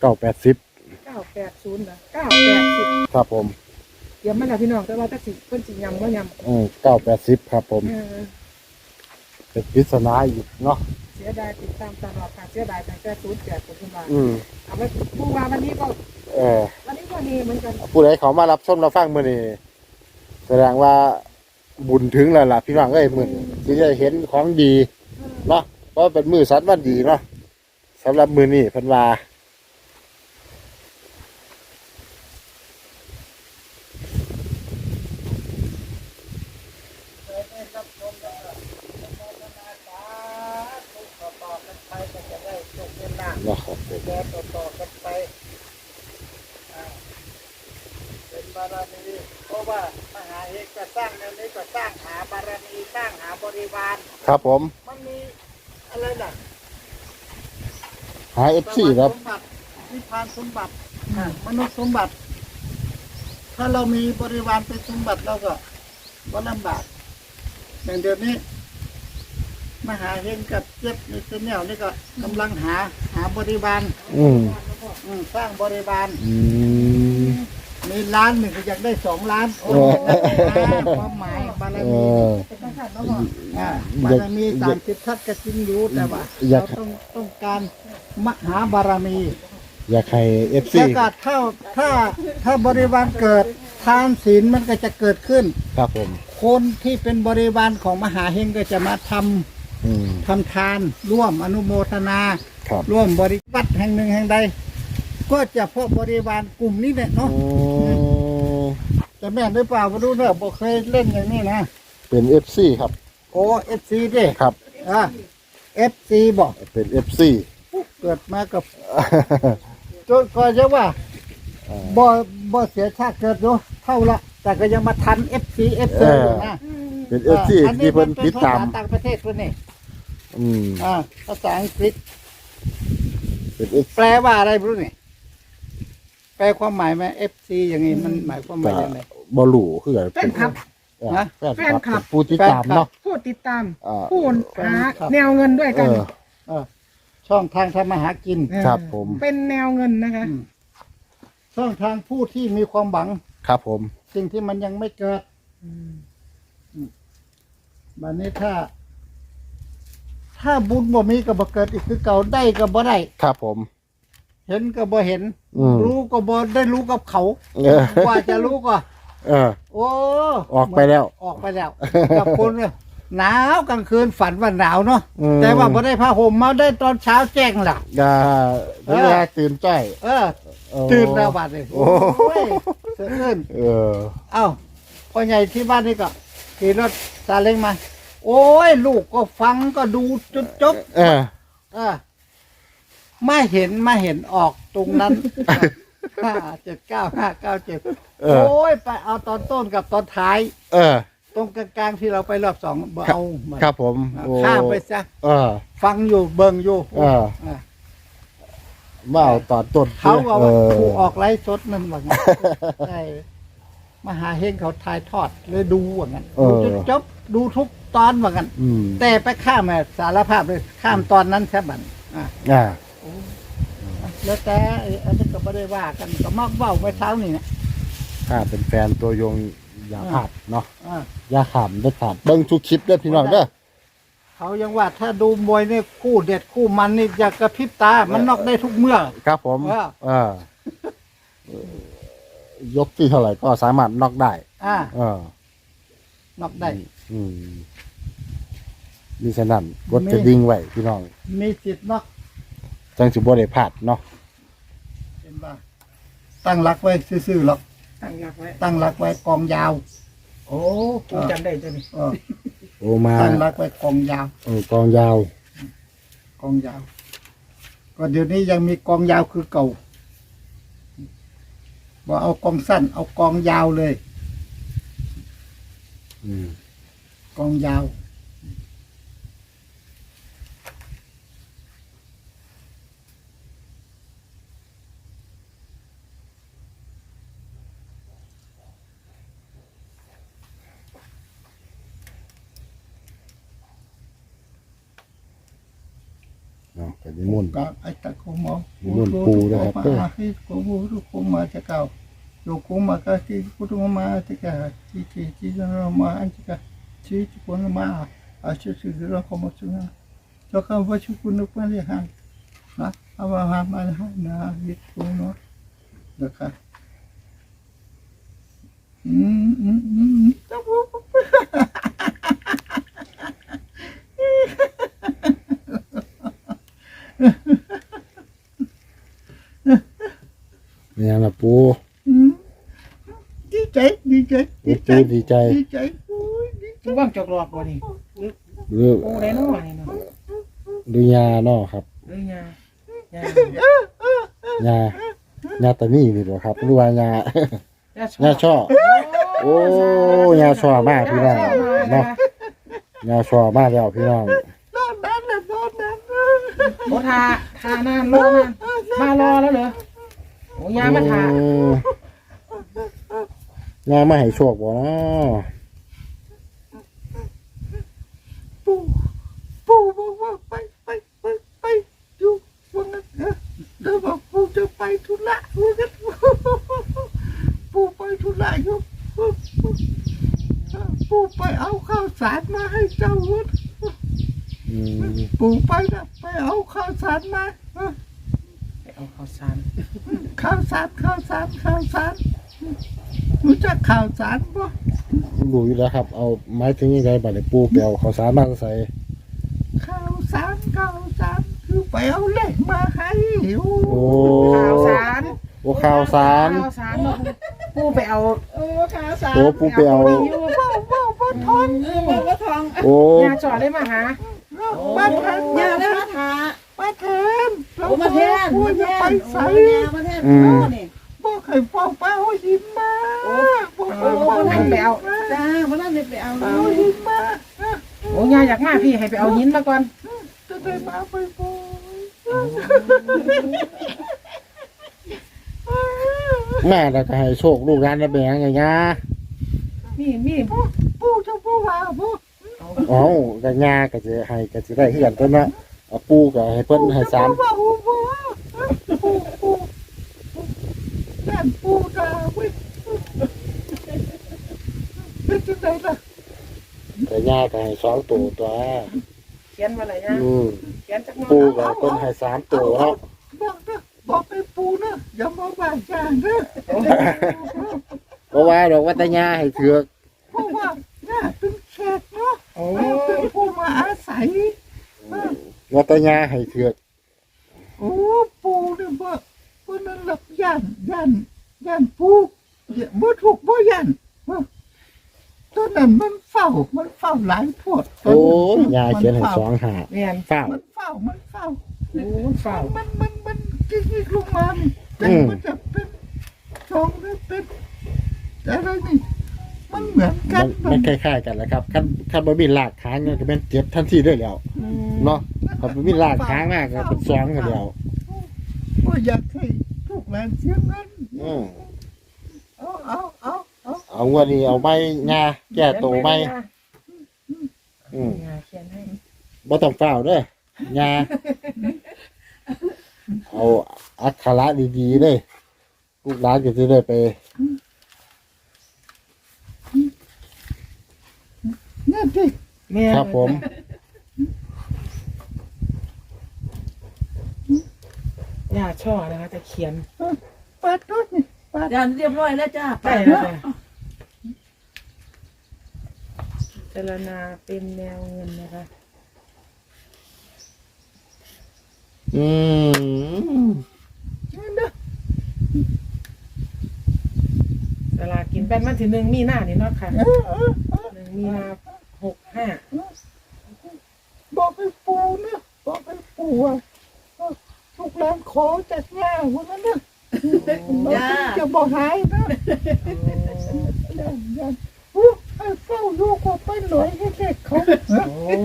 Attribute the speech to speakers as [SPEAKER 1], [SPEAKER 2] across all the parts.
[SPEAKER 1] เก้าแปดสิบ
[SPEAKER 2] เก้าแปดศูนย์เหรอเก้าแปดสิบ
[SPEAKER 1] ครับผม
[SPEAKER 2] เดี๋ยวมันละพี่น้องแต่ว่าถ้าสิเพิ่นสิยำว่าย
[SPEAKER 1] อืมเก้าแปดสิบครับผมำ
[SPEAKER 2] เออ
[SPEAKER 1] เป็นปริศนาอีกเนาะ
[SPEAKER 2] เสียดายติดตามตลอดค่ะเสียดายแต่แค่ศูนย์แปดคนขึ้นมา
[SPEAKER 1] อืม
[SPEAKER 2] เอาไว้ผู้ว่าวันนี้ก็
[SPEAKER 1] เออ
[SPEAKER 2] วันนี้ก็ดีเหมือนกัน
[SPEAKER 1] ผู้ใดเขามารับชมเราฟังมื้อนี้แสดงว่าบุญถึงแล้วล่ะพี่น้องเอ้ยมื้อนี้ที่ได้เห็นของดีเนาะเพราะเป็นมื้อสัตว์วันดีเนาะสำหรับมื้อนี้เพิ่นว่า
[SPEAKER 2] ต่อกันไปก็จะได้จบเวลา
[SPEAKER 1] เนาะครับ
[SPEAKER 2] แชร์ต่อๆกันไปอ่าเป็น บารมีเพราะว่ามหาเอกจะสร้างแนวนี้ก็สร้างหาบารมีสร้างหาบริวาร
[SPEAKER 1] ครับผม
[SPEAKER 2] มันมีอะไรน่ะ
[SPEAKER 1] หา FC ครับ
[SPEAKER 2] สมบัตินิพพานสมบัติอ่ามนุษย์สมบัติ ถ้าเรามีบริวารเป็นสมบัติเราก็ก็ลำบากอย่างเดี๋ยวนี้ มหาเฮงกับเจ็บในเซนแนวนี่ก็กำลังหาหาบริวาร
[SPEAKER 1] อืม
[SPEAKER 2] อืมสร้างบริวาร
[SPEAKER 1] อืม
[SPEAKER 2] มีล้านหนึ่งก็อยากได้สองล้านโอ้
[SPEAKER 1] เออ
[SPEAKER 2] ความหมายบาร
[SPEAKER 1] เอ
[SPEAKER 2] มี
[SPEAKER 1] อ
[SPEAKER 2] อ่าบารมีสามสิบทัศน์ก็จริงอยู่แต่ว่า
[SPEAKER 1] อยาก
[SPEAKER 2] เราต้องต้องการมหาบารมี
[SPEAKER 1] อยากให้ FC
[SPEAKER 2] แต่ก็ถ้าถ้าถ้าบริวารเกิดทานศีลมันก็จะเกิดขึ้น
[SPEAKER 1] ครับผม
[SPEAKER 2] คนที่เป็นบริวารของมหาเฮงก็จะมาทำ
[SPEAKER 1] อืม
[SPEAKER 2] ทำทาน ร่วมอนุโมทนา
[SPEAKER 1] ครับ
[SPEAKER 2] ร่วมบริวัตแห่งหนึ่งแห่งใด ก็จะพบบริวารกลุ่มนี้แหละ
[SPEAKER 1] โอ้
[SPEAKER 2] เนาะจะแม่นหรือเปล่าไม่รู้เนอะบอกเคยเล่นอย่างนี้นะ
[SPEAKER 1] เป็น FC ครับ
[SPEAKER 2] โอ้เอฟซีดิ
[SPEAKER 1] ครับ
[SPEAKER 2] อ่าเอฟซีบอก
[SPEAKER 1] เป็น FC
[SPEAKER 2] เกิดมากับจนก็จะว่า
[SPEAKER 1] อ่า
[SPEAKER 2] บ่บ่เสียชาติเกิดอยู่เท่าละแต่ก็ยังมาทันเอฟซีเอฟซี
[SPEAKER 1] เออ
[SPEAKER 2] นะ
[SPEAKER 1] เป็น FC ที่เพิ่นติดตาม
[SPEAKER 2] ภษต่างประเทศเพิ่นนี่
[SPEAKER 1] อืม
[SPEAKER 2] อ่าภาษาอังกฤษ
[SPEAKER 1] เป็น FC
[SPEAKER 2] แปลว่าอะไรไม่รู้นี่ แปลความหมายไหมเอฟซีอย่างนี้มันหมายความหมายยังไง
[SPEAKER 1] บ่รู้คืออะไร
[SPEAKER 3] แฟนคลับ
[SPEAKER 1] เออ
[SPEAKER 2] นะ
[SPEAKER 1] แฟนคลับ
[SPEAKER 3] แฟนคลับ
[SPEAKER 1] เป็นผู้ติดตามเนาะ
[SPEAKER 3] ผู้ติดตาม
[SPEAKER 1] อ่า
[SPEAKER 3] ผู้หาแนวเงินด้วย
[SPEAKER 1] เอ
[SPEAKER 3] กัน
[SPEAKER 1] อ
[SPEAKER 2] เออช่องทางทำมาหากิน
[SPEAKER 3] เออ
[SPEAKER 1] ครับผม
[SPEAKER 3] เป็นแนวเงินนะคะ
[SPEAKER 2] อืม ช่องทางผู้ที่มีความหวัง
[SPEAKER 1] ครับผม
[SPEAKER 2] สิ่งที่มันยังไม่เกิดบัดนี้ถ้า ถ้าบุญบ่มีก็บ่เกิดอีกคือเก่าได้ก็บ่ได้
[SPEAKER 1] ครับผม
[SPEAKER 2] เห็นก็บ่เห็น
[SPEAKER 1] อืม
[SPEAKER 2] รู้ก็บ่ได้รู้กับเขา
[SPEAKER 1] เออ ก
[SPEAKER 2] ว่าจะรู้ก็
[SPEAKER 1] เออ
[SPEAKER 2] โอ้
[SPEAKER 1] ออกไปแล้ว
[SPEAKER 2] ออกไปแล้วกับคนเนี่ยหนาวกลางคืนฝันว่าหนาวเนาะ
[SPEAKER 1] อืม
[SPEAKER 2] แต่ว่าบ่ได้ผ้าห่มมาได้ตอนเช้าแจ้งล่ะ
[SPEAKER 1] อย่าเวลาตื่นใจ
[SPEAKER 2] เออ
[SPEAKER 1] เออ
[SPEAKER 2] ตื่นแล้วบัดนี้
[SPEAKER 1] โอ้
[SPEAKER 2] โอ้ยเสืออื่น
[SPEAKER 1] เออ
[SPEAKER 2] เอ้าพ่อใหญ่ที่บ้านนี่ก็ขี่รถซาเล้งมา โอ้ย ลูกก็ฟังก็ดูจนจบ
[SPEAKER 1] เออ
[SPEAKER 2] เออ มาเห็นมาเห็นออกตรงนั้น ห้าเจ็ดเก้าห้าเก้าเจ็ด
[SPEAKER 1] เออ
[SPEAKER 2] โอ้ยไปเอาตอนต้นกับตอนท้าย
[SPEAKER 1] เออ
[SPEAKER 2] ตรงกลางๆที่เราไปรอบสองบ่
[SPEAKER 1] ครับ
[SPEAKER 2] เอามา
[SPEAKER 1] ครับผม
[SPEAKER 2] อะ
[SPEAKER 1] โอ้
[SPEAKER 2] ข้ามไปซะ
[SPEAKER 1] เออ
[SPEAKER 2] ฟังอยู่เบิ่งอยู่
[SPEAKER 1] เออ
[SPEAKER 2] อะ
[SPEAKER 1] มาเอาตอนต้น
[SPEAKER 2] เขาก็ว่า
[SPEAKER 1] เออ
[SPEAKER 2] ผู้ออกไลฟ์สดนั่นว่างั้นใช่มหาเฮงเขาถ่ายทอดเลยดูว่างั้นดูจนจบดูทุกตอนว่างั้น
[SPEAKER 1] อืม
[SPEAKER 2] แต่ไปข้ามมาสารภาพเลยข้ามตอนนั้นแค่บันอะ
[SPEAKER 1] อ่า
[SPEAKER 2] แล้วแต่ไอ้อันนี้ก็ไม่ได้ว่ากันก็มักเว้าไปเช้านี่นะ
[SPEAKER 1] ถ้าเป็นแฟนตัวยงอย่าพลาดเนาะ
[SPEAKER 2] อะ
[SPEAKER 1] อย่าขำเด็ดขาดเบิ้งทุกคลิปเด้อพี่น้องเด้อ
[SPEAKER 2] เขายังว่าถ้าดูมวยเนี่ยคู่เด็ดคู่มันนี่อยากกระพริบตา มันนอกได้ทุกเมื่อ
[SPEAKER 1] ครับผม
[SPEAKER 2] เออ
[SPEAKER 1] เออยกที่เท่าไหร่ก็สามารถน็อกได้
[SPEAKER 2] อ่า
[SPEAKER 1] เออ
[SPEAKER 2] นอกได้
[SPEAKER 1] อืมมีฉะนั้นกดกระดิ่งไว้พี่น้อง
[SPEAKER 2] มีสิทธิ์นอก
[SPEAKER 1] จังสิบ่ได้พลาดเนาะ
[SPEAKER 2] เห็นป่ะตั้งรักไว้ซื่อๆหรอก
[SPEAKER 3] ตั้งหลักไว้
[SPEAKER 2] ตั้งรักไว้กองยาว
[SPEAKER 3] โอ้กูจำได้จ้ะนี่
[SPEAKER 2] เออ
[SPEAKER 1] โอ้มา
[SPEAKER 2] ตั้งรักไว้กองยาว
[SPEAKER 1] เออกองยาว
[SPEAKER 2] กองยาว ก็เดี๋ยวนี้ยังมีกองยาวคือเก่าบอกเอากองสั้น เอากองยาวเลย
[SPEAKER 1] อืม
[SPEAKER 2] กองยาว
[SPEAKER 1] ก็นิมนต์
[SPEAKER 2] กราบไอ้ตะโกมอ
[SPEAKER 1] นิมนต์ปู่ด้วยครับเด้อ
[SPEAKER 2] มาให้กูบูรุกุมาจะเก่าโยกุมากะที่กุตุมาจะกะที่ที่ที่เรามาอันจะกะที่ที่คนมาอาชีพที่เราขโมยนะเจ้าข้าว่าชุกุนุกมาเลยฮะนะเอามาหามาให้นะยึดกูเนาะนะคะอืมอืมอืมตะบู
[SPEAKER 1] เนี่ยล่ะปู
[SPEAKER 2] อืมดีใจดีใจ
[SPEAKER 1] ปูปูดีใจ
[SPEAKER 2] ดีใจโอ้ยดีใจ
[SPEAKER 3] ปูว่างจอกหลอกบ่นี่
[SPEAKER 1] หรือ
[SPEAKER 3] ปูได้น้อยเนาะ
[SPEAKER 1] หรือยาเนาะครับ
[SPEAKER 3] หรือยายายา
[SPEAKER 1] ยาตะนี่นี่บ่ครับหรือว่ายายา
[SPEAKER 3] ช
[SPEAKER 1] ยาช่อโอ้ยาช่อมากพี่น้องเนาะยาช่อมากแล้วพี่น้อง
[SPEAKER 2] นอนนั้นเลยนอนนั้น
[SPEAKER 3] โอ้ ทาทานานรอนานมารอแล้วเหรอโอ้ยามาทา
[SPEAKER 1] อืมยามาให้โชคบ่เนาะ
[SPEAKER 2] ปู่ปู่บอกว่าไปไปไปไปอยู่ว่างั้นเออเดี๋ยวบอกปู่จะไปธุระว่างั้นปู่ไปธุระอยู่ปู่ไปเอาข้าวสารมาให้เจ้าวัด
[SPEAKER 1] อืม
[SPEAKER 2] ปู่ไปนะไปเอาข้าว สารมาเออ
[SPEAKER 3] ไปเอาข้าวสาร
[SPEAKER 2] ข้าวสารข้าวสารข้าวสารรู้จักข้าวสารปะ
[SPEAKER 1] รู้อยู่แล้วครับ เอาไม้ถึงยังไงบัดนี้ปูไปเอาข้าวสารมาใส่
[SPEAKER 2] ข้าวสารข้าวสารคือไปเอาเหล็กมาให้โอ้
[SPEAKER 1] โอ้
[SPEAKER 3] ข้าวสาร
[SPEAKER 1] โอ้ข้าวสาร
[SPEAKER 3] ข้าวสารเนาะปูไปเอา
[SPEAKER 2] เออข้าวสาร
[SPEAKER 1] โอ้ปูไปเอา
[SPEAKER 2] ว้าวว้าวว้าวทองว้าวทอง
[SPEAKER 1] โอ้
[SPEAKER 3] ยาจอดได้มาหา
[SPEAKER 2] มาแทน
[SPEAKER 4] ยาแล้วมาทา
[SPEAKER 2] มาแทน
[SPEAKER 4] โอ้มาแทน
[SPEAKER 2] ปู
[SPEAKER 4] มา
[SPEAKER 2] จะ
[SPEAKER 4] แท
[SPEAKER 2] ไป
[SPEAKER 4] น
[SPEAKER 2] ใส่
[SPEAKER 4] โอ้ยามาแทนโอ้นี่
[SPEAKER 2] บอกให้พ่อไปเอาหินมาบอก
[SPEAKER 3] โอ้
[SPEAKER 2] ให้พ่อ
[SPEAKER 3] ไปเอา
[SPEAKER 4] จ้ามานั่นเลยไปเอา
[SPEAKER 2] เอาหินมา
[SPEAKER 3] โอ้ยาอยากมาพี่ให้ไปเอาหินมาก่อน
[SPEAKER 2] จะได้มาไปบ่อย
[SPEAKER 1] แม่แล้วก็ให้โชคลูกหลานได้เป็นยังไงยา
[SPEAKER 3] มีมี
[SPEAKER 2] ปูปูจะปูว่าปู
[SPEAKER 1] เอ้าก็ยาก็จะให้ก็สิได้คือกันตัวเนาะ เอาปูก็ให้เพิ่นให้สาม
[SPEAKER 2] ว่าปูปูปูปูแม่ปูดาเว้ยเป็นจังไดล่ะ
[SPEAKER 1] แต่ยาก็ให้สองตัวตัว
[SPEAKER 3] เขียนมาเลยยา
[SPEAKER 1] อืม
[SPEAKER 3] เขียนจักหน่อย
[SPEAKER 1] ปูก็เพิ่นให้สามตัวเนาะ
[SPEAKER 2] บอกนะบอกให้ปูนะอย่ามาบ้านจางนะ
[SPEAKER 1] เพราะว่าดอกวัตยาให้เถือก
[SPEAKER 2] เพราะว่าเนี่ยเป็นแขกเนาะ
[SPEAKER 3] โอ้
[SPEAKER 2] เป็นผู้มาอาศัย
[SPEAKER 1] วัตยาให้เถือก
[SPEAKER 2] โอ้ปูเนี่ยบ่บ่นั่นหลับยันยันยันปูอย่าบ่ถูกบ่ยันตอนนั้นมันเฝ้ามันเฝ้าหลายพวด
[SPEAKER 1] โอ้ยยาเขียนให้สองหา
[SPEAKER 3] แม่น
[SPEAKER 1] เฝ้า
[SPEAKER 2] มันเฝ้ามันเฝ้า
[SPEAKER 3] โอ้เฝ้า
[SPEAKER 2] มันมันมันจิ๊กๆลงมานี่แต่
[SPEAKER 1] อืม
[SPEAKER 2] มันจะเป็นสองหรือเป็นแต่ละนี่มันเหมือนกั
[SPEAKER 1] มันนมันคล้ายๆกันแหละครับคันคันบ่มีรากค้างเนี่ยก็เป็นเจ็บทันทีเลยแล้วเนาะ คันบ่มีรากค้างมากก็เป็นสองกันแล้ว
[SPEAKER 2] ก็อยากให้ทุกแรงเสียงนั้น
[SPEAKER 1] อืม
[SPEAKER 2] เอาเอาเอาเอา
[SPEAKER 1] เอางวดนี้เอาไม้ยาแก้ตัวไม้อืม
[SPEAKER 3] ยาเขียนให้
[SPEAKER 1] บ่ต้องเฝ้าเด้อยาเอาอักขระดีๆเลยลูกหลานก็จะได้ไป
[SPEAKER 2] เนี่ยที่
[SPEAKER 3] แม่
[SPEAKER 1] ครับผม
[SPEAKER 3] ยาช่อนะคะจะเขียน
[SPEAKER 2] เปิดรถนี่เปิด
[SPEAKER 4] ยันเรียบร้อยแล้วจ้าไป
[SPEAKER 3] ได้แล้วจ้ะเจรณาเป็นแนวเงินนะคะ
[SPEAKER 1] อืม
[SPEAKER 2] นี่นะ
[SPEAKER 3] สลากินแป้นวันที่หนึ่งมีหน้านี่เนาะค่ะ
[SPEAKER 2] เออเออเออ
[SPEAKER 3] หนึ่งมีนาหกห้า
[SPEAKER 2] บอกให้ปูนะบอกให้ปูว่าทุกแรงขอจากแง่วันนั้นนะจะบอกหายนะยันยันอู้ให้เฝ้าลูกออกไปหน่อยให้เด็กเขา
[SPEAKER 3] โอ้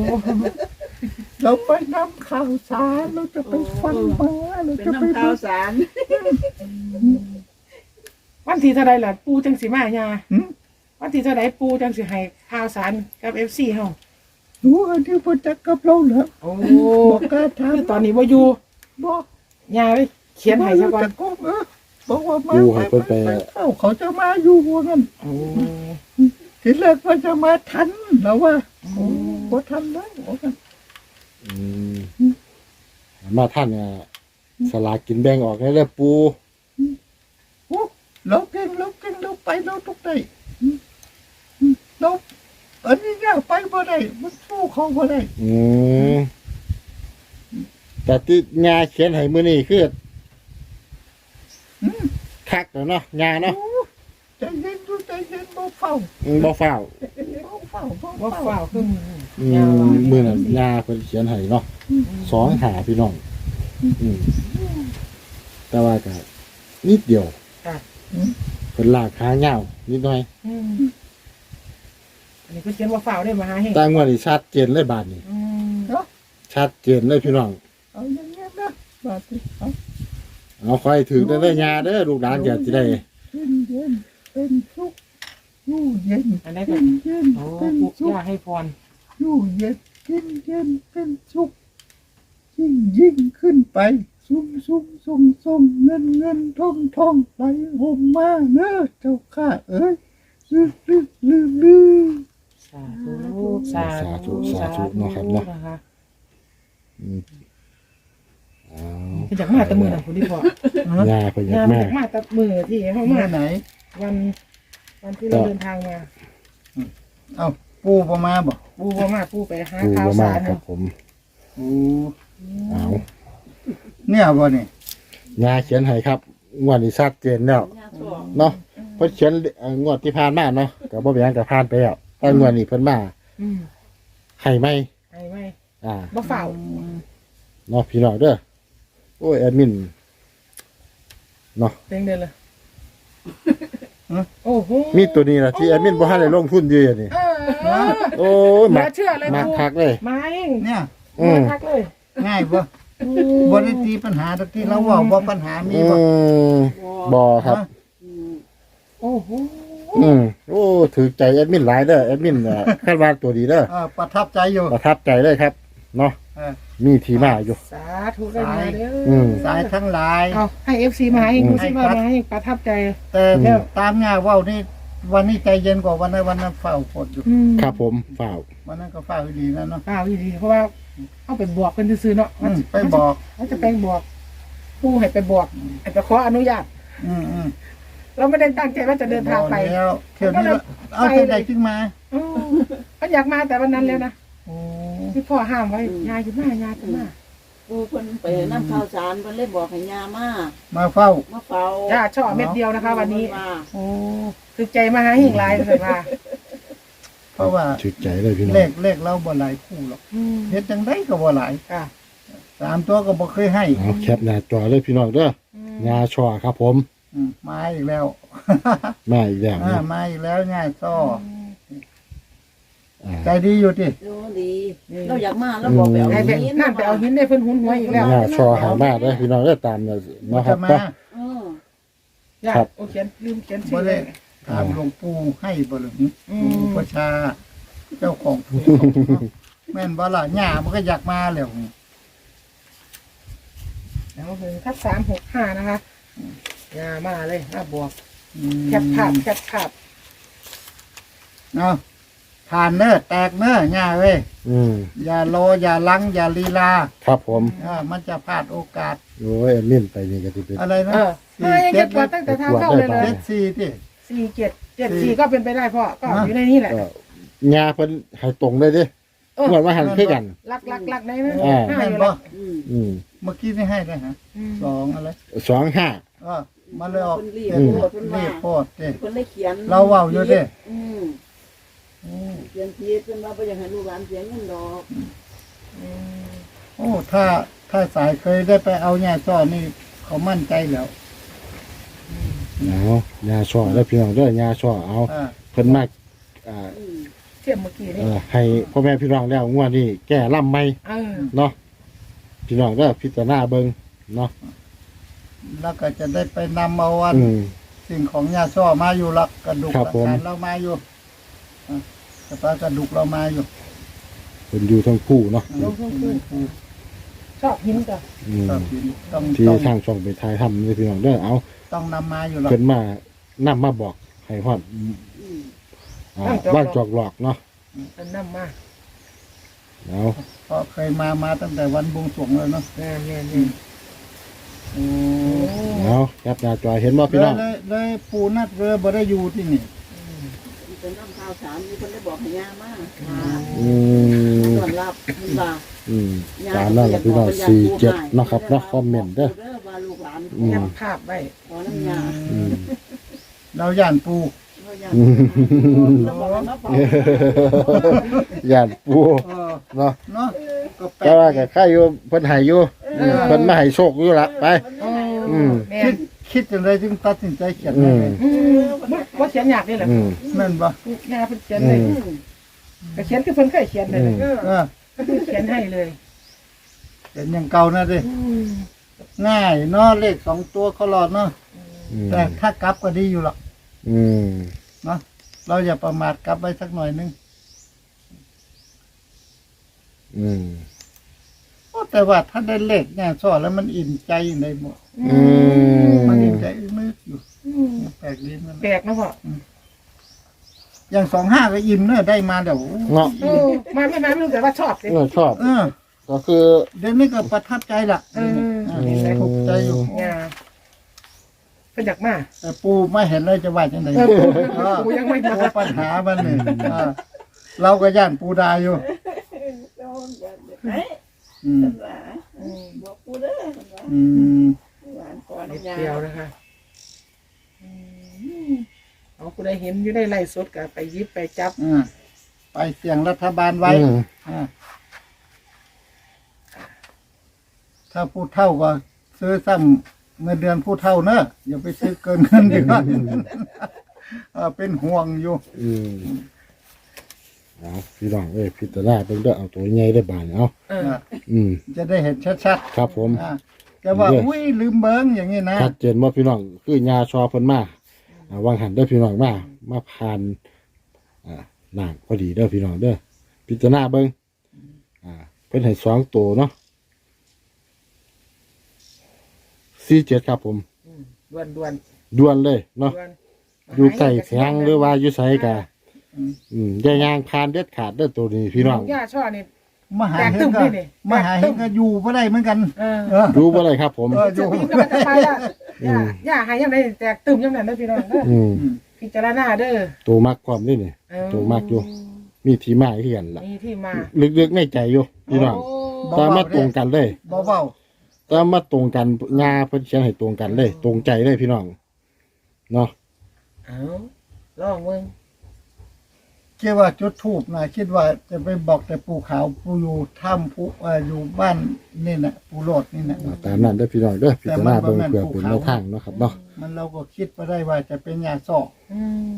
[SPEAKER 2] เราไปนำข่าวสารเราจะไปฟังมาเรา
[SPEAKER 4] เป็น
[SPEAKER 2] จะไป
[SPEAKER 4] น้ำข้าวสาร
[SPEAKER 3] วันที่เท่าไรล่ะปูจังสิมาญา
[SPEAKER 2] หืม
[SPEAKER 3] วันที่เท่าไรปูจังสิให้ข่าวสารกับเอฟซีเฮา
[SPEAKER 2] รู้อันที่พ่อจักกับเราเหรอ
[SPEAKER 3] โอ้
[SPEAKER 2] บอกกล้าถาม
[SPEAKER 3] คือตอนนี้ว่าอยู่
[SPEAKER 2] บอก
[SPEAKER 3] ยาไปเขียนให้ซะก่อน
[SPEAKER 2] แต่ก็เออบอกว่ามา
[SPEAKER 1] ดูให้เพิ่นไป
[SPEAKER 2] เข้าเขาจะมาอยู่ว่างั้น
[SPEAKER 3] โอ้
[SPEAKER 2] ทีแรกว่าจะมาทันแล้วว่าโอ้บ่ทันแล้วว่างั้น
[SPEAKER 1] อืมมาท่านเนี่ยสลากกินแบ่งออกได้แล้วปู
[SPEAKER 2] โอ้เราเก่งเราเก่งเราไปเราทุกได้อืมอืมเราอันนี้เนี่ยไปบ่ได้มันสู้เขาบ่ได้
[SPEAKER 1] อืม แต่ที่งาเขียนให้มื้อนี้คือ
[SPEAKER 2] อืม
[SPEAKER 1] คักแล้วเนาะงาเนาะ
[SPEAKER 2] โอ้ใจเย็นดูใจเย็นบ่เฝ้า
[SPEAKER 1] อืมบ่ฟ้าว
[SPEAKER 2] บ่เฝ้าบ่
[SPEAKER 3] ว่า
[SPEAKER 2] เฝ้า
[SPEAKER 3] ฝ่าวขึ้น
[SPEAKER 1] อืมมื้อนั้นงาเพิ่นเขียนให้เนาะสองหาพี่น้องอืมแต่ว่าก็นิดเดียว
[SPEAKER 3] ค่ะ
[SPEAKER 1] เพิ่นลากขาเหย้านิดหน่อย
[SPEAKER 3] อืมอันนี้ก็เขียนว่าฝ่าวได้มาหาให้
[SPEAKER 1] แต่งวดนี้ชัดเจนเลยบาดนี้
[SPEAKER 3] อืม
[SPEAKER 2] เนาะ
[SPEAKER 1] ชัดเจนเลยพี่น้อง
[SPEAKER 2] เอาอย่างเงี้ยนะ บาดนี้เอา
[SPEAKER 1] เอาคอยถือได้ได้ยาเด้อลูกหลานจะสิได้
[SPEAKER 2] เย็นเย็นเป็นสุขอยู่เย็น
[SPEAKER 3] อันนี้ก็
[SPEAKER 2] เย็นเย็น
[SPEAKER 3] โอ้
[SPEAKER 2] เป็น
[SPEAKER 3] ปุ๊
[SPEAKER 2] สุข
[SPEAKER 3] ย่าให้พร
[SPEAKER 2] อยู่เย็นเย็นเย็นเป็นสุขยิ่งยิ่งขึ้นไปสุ่มสุ่มสุ่มสุ่มเงินเงินทองทองไหลห่มมาเนอะเจ้าข้าเอ้ยลืมลืมลืมลืม
[SPEAKER 3] สาธุสาธุ
[SPEAKER 1] สาธุเนาะครับเนาะ
[SPEAKER 3] นะคะ
[SPEAKER 1] อืมเอา
[SPEAKER 3] เป็นจากมาแตะมือนะคุณที่พอยา
[SPEAKER 1] เพิ่นอยาก
[SPEAKER 3] งาน
[SPEAKER 1] มา
[SPEAKER 3] จากมาแตะมือที่เข้า
[SPEAKER 2] เมื่
[SPEAKER 3] มา
[SPEAKER 2] อไหน
[SPEAKER 3] วันวันที่เราเดินทางมา
[SPEAKER 2] เอ้าปูประมาบอก
[SPEAKER 3] ปูบ่มาปูไปหา
[SPEAKER 1] ปู
[SPEAKER 3] ข่าว
[SPEAKER 1] บ่มา
[SPEAKER 3] สาร
[SPEAKER 1] ครั
[SPEAKER 3] นะ
[SPEAKER 1] บผม
[SPEAKER 2] โอ้
[SPEAKER 1] เอา
[SPEAKER 2] เนี่ยบ่นี่
[SPEAKER 1] ยาเขียนให้ครับงวดนี้ชัดเจนแล้ว
[SPEAKER 4] ยาชอบ
[SPEAKER 1] เนาะเพิ่นเขียนเอ่องวดที่ผ่านมาเนาะก็บ่เป็นหยังก็ผ่านไปแล้วแต่งวดนี้เพิ่นมา
[SPEAKER 3] อืม
[SPEAKER 1] ให้ไหม
[SPEAKER 3] ให้ไหม
[SPEAKER 1] อ่า
[SPEAKER 3] บ่ฝ่าว
[SPEAKER 1] เนาะพี่น้องเด้อ โอ้ยแอดมินเนาะ
[SPEAKER 3] เต็งเดินเลยโอ้โห
[SPEAKER 1] มีตัวนี้ล่ะที่แอดมินบ่ทันได้ลงทุนอยู่อย่างนี้
[SPEAKER 3] เออ
[SPEAKER 1] โอ้ย
[SPEAKER 3] เหลื
[SPEAKER 1] มั
[SPEAKER 3] อกเชื่อเลย
[SPEAKER 1] มัก
[SPEAKER 3] ปู
[SPEAKER 1] คักเลย
[SPEAKER 3] มาเอง
[SPEAKER 2] เนี่ย
[SPEAKER 1] อืม
[SPEAKER 3] มาทักเลย
[SPEAKER 2] ง่ายบ่บ่ได้ตีปัญหาตะกี้เราเว่าบ่ปัญหามี
[SPEAKER 1] อื
[SPEAKER 2] บ่
[SPEAKER 1] มบ่ครับ
[SPEAKER 2] ฮะ
[SPEAKER 4] อืม
[SPEAKER 3] โอ้โห
[SPEAKER 1] อืมโอ้ถือใจแอดมินหลายเด้อแอดมินเอ่อคาดว่าตัวดีเด้อ
[SPEAKER 2] เออประทับใจอยู่
[SPEAKER 1] ประทับใจเลยครับ เนาะ
[SPEAKER 2] เออ
[SPEAKER 1] มีทีมาอยู่
[SPEAKER 3] สาธุได้มาเด้อ
[SPEAKER 1] อืม
[SPEAKER 2] สายทั้งหลาย
[SPEAKER 3] เอาให้เอฟซีมาให้ดูสิว่ามาให้ประทับใจ
[SPEAKER 2] แต่
[SPEAKER 1] อืม
[SPEAKER 2] ตามง่ายเว่านี่วันนี้ใจเย็นกว่าวันนั้นวันนั้นเฝ้าฝนอยู่
[SPEAKER 3] อืม
[SPEAKER 1] ครับผมฝ่าว
[SPEAKER 2] วันนั้นก็เฝ้าอยู่ดีนะเนาะ
[SPEAKER 3] เปล่าอีดีเพราะว่าเอาไปบวกเป็นซื้อๆเนาะ
[SPEAKER 2] อืมไปบอก
[SPEAKER 3] เขาจะไปบวกผู้ให้ไปบวกให้ไปขออนุญาต
[SPEAKER 2] อืมอืม
[SPEAKER 3] เราไม่ได้ตั้งใจว่าจะเดินทางไป
[SPEAKER 2] บอกแล้วเที่ยวนี้เอาใจใดขึ้นมา
[SPEAKER 3] อืมเขาอยากมาแต่วันนั้นแล้วนะ
[SPEAKER 2] โอ้
[SPEAKER 3] ที่พ่อห้ามไว้ยายจะมายายจะมา
[SPEAKER 4] ปูเพิ่นไปนำข้าวสารเพิ่นเลยบอกให้ยามา
[SPEAKER 2] มาเฝ้า
[SPEAKER 4] มาเฝ้า
[SPEAKER 3] ย่าช่อเม็ดเดียวนะคะ วันนี้
[SPEAKER 4] มา
[SPEAKER 3] โอ้คือใจมาหาหิ่งลายเลยว่า
[SPEAKER 2] เพราะว่า
[SPEAKER 1] ถือใจเลยพี่น้อ
[SPEAKER 2] เล
[SPEAKER 1] ง
[SPEAKER 2] ขเลขเราบ่หลายคู่หรอก
[SPEAKER 3] อืม
[SPEAKER 2] เฮ็ดจังไดก็บ่หลาย
[SPEAKER 3] ค่ะ
[SPEAKER 2] สามตัวก็บ่เคยให้
[SPEAKER 1] เอาแคปหน้าจอเลยพี่น้องเด้อ
[SPEAKER 3] อืม
[SPEAKER 1] งาช่อครับผม
[SPEAKER 2] อืมมาอีกแล้ว
[SPEAKER 1] มาอีกแล้ว
[SPEAKER 2] อ่า
[SPEAKER 1] นะ
[SPEAKER 2] มาอีกแล้วง่ายซ้อ
[SPEAKER 1] อ่า
[SPEAKER 2] ใจดีอยู่ติ
[SPEAKER 4] ดูดี เราอยากมาเราบอกไปเอา
[SPEAKER 3] ให้ไป
[SPEAKER 4] หิน
[SPEAKER 3] นั่นไปเอาหินได้เพิ่นหุนหัวอีกแล้ว
[SPEAKER 1] งาช่อหามาได้อพี่น้องเด้อตามเนาะ
[SPEAKER 2] บ่
[SPEAKER 1] ครั
[SPEAKER 2] จะ
[SPEAKER 1] บ
[SPEAKER 2] มา
[SPEAKER 1] เนาะ
[SPEAKER 4] เออ
[SPEAKER 3] ย่า
[SPEAKER 1] ครับ
[SPEAKER 3] โอเขียนลืมเขียน
[SPEAKER 2] บ่
[SPEAKER 3] ชื่อเล
[SPEAKER 2] ได้
[SPEAKER 3] ย
[SPEAKER 2] ถามหลวงปู่ให้บ่หรือ
[SPEAKER 3] อืม
[SPEAKER 2] หลวงปู่ประชา เจ้าของภูแม่นบ่ล่ะหญ้ามันก็อยากมาแล้ว
[SPEAKER 3] แล้วคือทักสามหกห้านะคะยามาเลยมาบวก
[SPEAKER 2] อืม
[SPEAKER 3] แคปภาพแคปภาพ
[SPEAKER 2] เอา ผ่านเน้อแตกเน้อหญ้าเว้ย
[SPEAKER 1] อืม
[SPEAKER 2] อย่าโลอย่าลังอย่าลีลา
[SPEAKER 1] ครับผม
[SPEAKER 2] อ่ามันจะพลาดโอกาส
[SPEAKER 1] โอ้ยแอดมินไปนี่ก็สิเป็น
[SPEAKER 2] อะไรนะ
[SPEAKER 3] เออมายังเก็บกวาดตั้งแต่ทางเข้าเลยเล
[SPEAKER 2] เจ็
[SPEAKER 3] ย
[SPEAKER 2] ดสี่ที่
[SPEAKER 3] สี่เจ็ดเจ็ดสี่ก็เป็นไปได้พ่อก็อยู่ในนี้แหละ
[SPEAKER 1] ก็งาเพิ่นให้ตรงเลยเด้
[SPEAKER 3] เออ
[SPEAKER 1] งวดว่าหันคือกัน
[SPEAKER 3] ลักลักลักในนั้น
[SPEAKER 1] อ่า
[SPEAKER 3] ห้า
[SPEAKER 2] แม่
[SPEAKER 3] อนยู่
[SPEAKER 2] บ่
[SPEAKER 3] แล้ว
[SPEAKER 4] อืม
[SPEAKER 1] อืม
[SPEAKER 2] เมื่อกี้นี่ให้ได้ฮะ
[SPEAKER 3] อืม
[SPEAKER 2] สองอะไร
[SPEAKER 1] สองห้า
[SPEAKER 2] เออมันเลยออก
[SPEAKER 4] เพิ่นรีบ
[SPEAKER 2] เจ็ด
[SPEAKER 4] โพดเพิ่น
[SPEAKER 2] รี
[SPEAKER 4] ว่า
[SPEAKER 2] บโพดเด้
[SPEAKER 4] เพิ่นเลยเขียน
[SPEAKER 2] เราเว้าอยู่เด้
[SPEAKER 4] อืม เขียนผิดเพิ่นว่าบ่อยากให้ลูกหลานเสียเงินดอก
[SPEAKER 3] อืม
[SPEAKER 2] โอ้ถ้าถ้าสายเคยได้ไปเอาหญ้าซ้อนี่ เขามั่นใจแล้ว
[SPEAKER 1] เอางาช่อแล้วพี่น้องเด้องาช่อเอา
[SPEAKER 2] อ่า
[SPEAKER 1] เพิ่นมากอ่า
[SPEAKER 4] อืม
[SPEAKER 3] เทียบเมื่อกี้
[SPEAKER 1] เอ
[SPEAKER 3] นี่
[SPEAKER 1] อให้พ่อแม่พี่น้องแล้วงวดนี้แก้ล่ำไหม
[SPEAKER 3] เออ
[SPEAKER 1] เนาะพี่น้องก็พิจารณาเบิ่งเนาะ
[SPEAKER 2] แล้วก็จะได้ไปนำเอาวัน
[SPEAKER 1] อืม
[SPEAKER 2] สิ่งของหญ้าซ้อมาอยู่ลักกระดูก
[SPEAKER 1] ครับผม
[SPEAKER 2] หลักฐานเรามาอยู่ อะกระปากระดูกเรามาอยู่
[SPEAKER 1] เพิ่เป็นอยู่ทั้งคู่เนาะ
[SPEAKER 3] ลงทุนขึ้นชอบหินจ้ะ
[SPEAKER 1] อืม
[SPEAKER 2] ต้อง
[SPEAKER 1] ที่
[SPEAKER 2] ต้อง
[SPEAKER 1] ทางช่องไปถ่ายทำนี่พี่น้องเด้อเอา
[SPEAKER 2] ต้องนำมาอยู่หรอก
[SPEAKER 1] เพิ่นมานํมาบอกให้ฮอดอ่าว่างจอกหลอกเนาะ
[SPEAKER 3] เป็นน้ำมา
[SPEAKER 1] เอา
[SPEAKER 2] เพราะเคยมามาตั้งแต่วันบวงสรวงแล้วเนาะ
[SPEAKER 3] แน่แน่แน่
[SPEAKER 2] โอ้
[SPEAKER 1] เอาแคปหน้าจอเห็นบ่พี่
[SPEAKER 2] เล
[SPEAKER 1] น้อยง
[SPEAKER 2] เลยเลยปูนัดเรือบ่ได้อยู่ที่นี่
[SPEAKER 4] เป็นน้ำข้าวสารมีคนได้บอกให้ย่ามา
[SPEAKER 1] อืม
[SPEAKER 4] ส่วนรับมันว่า
[SPEAKER 1] อืมตามนั่นแหละพี่น้อง47เนาะครับเนาะคอมเมนต์เด้อ
[SPEAKER 4] ว่าลูกหลาน
[SPEAKER 1] อืม
[SPEAKER 3] ยับภาพไว้
[SPEAKER 4] ขอน้ำยา
[SPEAKER 1] อืม
[SPEAKER 2] เราย่านปู
[SPEAKER 4] เขาย่า
[SPEAKER 1] อืม
[SPEAKER 4] เราบอกมาพอ
[SPEAKER 1] ย่านปู
[SPEAKER 2] เออ
[SPEAKER 1] เนาะ
[SPEAKER 2] เนาะก็แปล
[SPEAKER 1] แต่ว่าก็ใครอยู่เพิ่นให้อยู่อืมเพิ่นมาให้โชคอยู่ละไป อืม
[SPEAKER 3] แม่
[SPEAKER 2] คิด คิดจังไดจึงตัดสินใจเขียน
[SPEAKER 1] อื
[SPEAKER 2] ได้
[SPEAKER 1] ม
[SPEAKER 2] เลย
[SPEAKER 3] อืมว่าเขียนยากนี่แหละ
[SPEAKER 1] อืม
[SPEAKER 2] แม่นบ่
[SPEAKER 3] งานเพิ่นเขียนเลยก็เขียนคือเพิ่นเคยเขียนเลย
[SPEAKER 1] อืม
[SPEAKER 3] เออ
[SPEAKER 2] เออ
[SPEAKER 3] ก็คือเขียนให้เลย
[SPEAKER 2] เขียนอย่างเก่านะดิง่ายเนาะเลขสองตัวเขาหลอดเนาะ
[SPEAKER 1] อืม
[SPEAKER 2] แต่ถ้ากลับก็ดีอยู่หรอก
[SPEAKER 1] อืม
[SPEAKER 2] เนาะเราอย่าประมาทกลับไว้สักหน่อยนึง
[SPEAKER 1] อืม
[SPEAKER 2] โอ้ แต่ว่าถ้าได้เลขเนี่ยสอนแล้วมันอิ่มใจอยู่ในหมด
[SPEAKER 1] อืม
[SPEAKER 2] มันอิ่มใจนึกอยู่แปลกดีมัน
[SPEAKER 3] แปลกนะพ่อ
[SPEAKER 2] อย่างสองห้าก็อิ่มเนอะได้มาเดี๋ยว
[SPEAKER 1] เนาะ
[SPEAKER 3] เออมาไม่มาไม่รู้แต่ว่าชอบสิ
[SPEAKER 1] เออชอบ
[SPEAKER 2] เออ
[SPEAKER 1] ก็คือ
[SPEAKER 2] เดี๋ยวนี้ก็ประทับใจละ
[SPEAKER 3] เออ
[SPEAKER 2] เออเห็นไหมถูกใจอยู่
[SPEAKER 3] งาเพิ่นอยากมา
[SPEAKER 2] แต่ปูไม่เห็นเลยจะว่าจังไง
[SPEAKER 3] เออปูปูยังไม่มา
[SPEAKER 2] ปูปัญหามันหนึ่งเราก็ย่านปูดาอยู่
[SPEAKER 4] ไหน
[SPEAKER 2] อืม
[SPEAKER 4] ว่าบอกกูเด้อ
[SPEAKER 2] อืม
[SPEAKER 4] หลานขอ
[SPEAKER 3] นิด
[SPEAKER 4] น้ำยา
[SPEAKER 3] เดียวนะคะอืมเอาคุณได้เห็นอยู่ได้ไล่สดกับไปหยิบไปจับ
[SPEAKER 2] อ่าไปเสี่ยงรัฐบาลไว้
[SPEAKER 1] อืม
[SPEAKER 2] อ่าถ้าผู้เท่าก็ซื้อซ้ำเงินเดือนผู้เท่าเนอะอย่าไปซื้อเกินเงินดีกว่าเออเป็นห่วงอยู่
[SPEAKER 1] อืม เอาพี่น้องเอ้ยพิจารณาเบิ่งเด้อเอาตัวใหญ่ได้บานเอา
[SPEAKER 3] เออ
[SPEAKER 2] อะ
[SPEAKER 1] อืม
[SPEAKER 2] จะได้เห็นชัด
[SPEAKER 1] ครับผม
[SPEAKER 2] ๆอ่าจะว่า
[SPEAKER 1] เด้ออุ้
[SPEAKER 2] อุ้ยลืมเบิ้งอย่างนี้นะ
[SPEAKER 1] ชัดเจนว่าพี่น้องคือยาชอเพิ่นมาอ่าวางหันเด้อพี่น้องมามาผ่านอ่าหนังพอดีเด้อพี่น้องเด้อพิจารณาเบิ่งอ่าเพิ่นให้สองตัวเนาะสี่เจ็ดครับผม
[SPEAKER 3] ด่วนด่วน
[SPEAKER 1] ด่วนเลยเนาะ
[SPEAKER 3] ด่วน
[SPEAKER 1] อยู่ใกล้แข็งหรือว่าอยู่ไสกะ
[SPEAKER 2] อืม
[SPEAKER 1] อืมอย่ายางผ่านเด็ดขาดเด้อตัวนี้พี่น้อง
[SPEAKER 3] ย่าช่อนี่
[SPEAKER 2] มหา
[SPEAKER 3] แตก
[SPEAKER 2] เฮ
[SPEAKER 3] ตึ้
[SPEAKER 2] ง
[SPEAKER 3] ม
[SPEAKER 2] ก็
[SPEAKER 3] ด้วยนี่
[SPEAKER 2] มหาเฮงก็อยู่บ่ได้เหมือนกัน
[SPEAKER 3] เออ
[SPEAKER 2] เออ
[SPEAKER 1] ดูบ่ได้ครับ ผม
[SPEAKER 2] เอออ
[SPEAKER 3] จะ
[SPEAKER 2] ยู่
[SPEAKER 3] มีก็จะไปละย่าย่าหายยังไงแตกตึมยังไงนะพี่น้องเด้อ
[SPEAKER 1] อืม
[SPEAKER 3] พิจารณาเด้อ
[SPEAKER 1] ตัวมักความนี่นี่
[SPEAKER 3] เออ
[SPEAKER 1] ตัวมากอยู่ มีที่มาที่กันล่ะ
[SPEAKER 3] มีที่มา
[SPEAKER 1] ลึกๆในใจอยู่พี่น้อง
[SPEAKER 3] โแต่
[SPEAKER 1] มาตรงกันเลย
[SPEAKER 2] เบา
[SPEAKER 1] แต่มาตรงกันงาเพิ่นเขียนให้ตรงกันเลย ตรงใจเลยพี่น้องเนาะ
[SPEAKER 3] เอาลองมึง
[SPEAKER 2] ๆ คิดว่าจุดทูบนะคิดว่าจะไปบอกแต่ปู่ขาวปู่อยู่ถ้ำปู่เอ่ออยู่บ้านนี่น่ะปู่โลดนี่น่ะ
[SPEAKER 1] เอาตามนั้นเด้อพี่น้องเด้อพิจารณาเบิ่งเพื่อเป็นแนวทางเนาะครับเนาะ
[SPEAKER 2] มันเราก็คิดไปได้ว่าจะเป็นยาสอก
[SPEAKER 3] อืม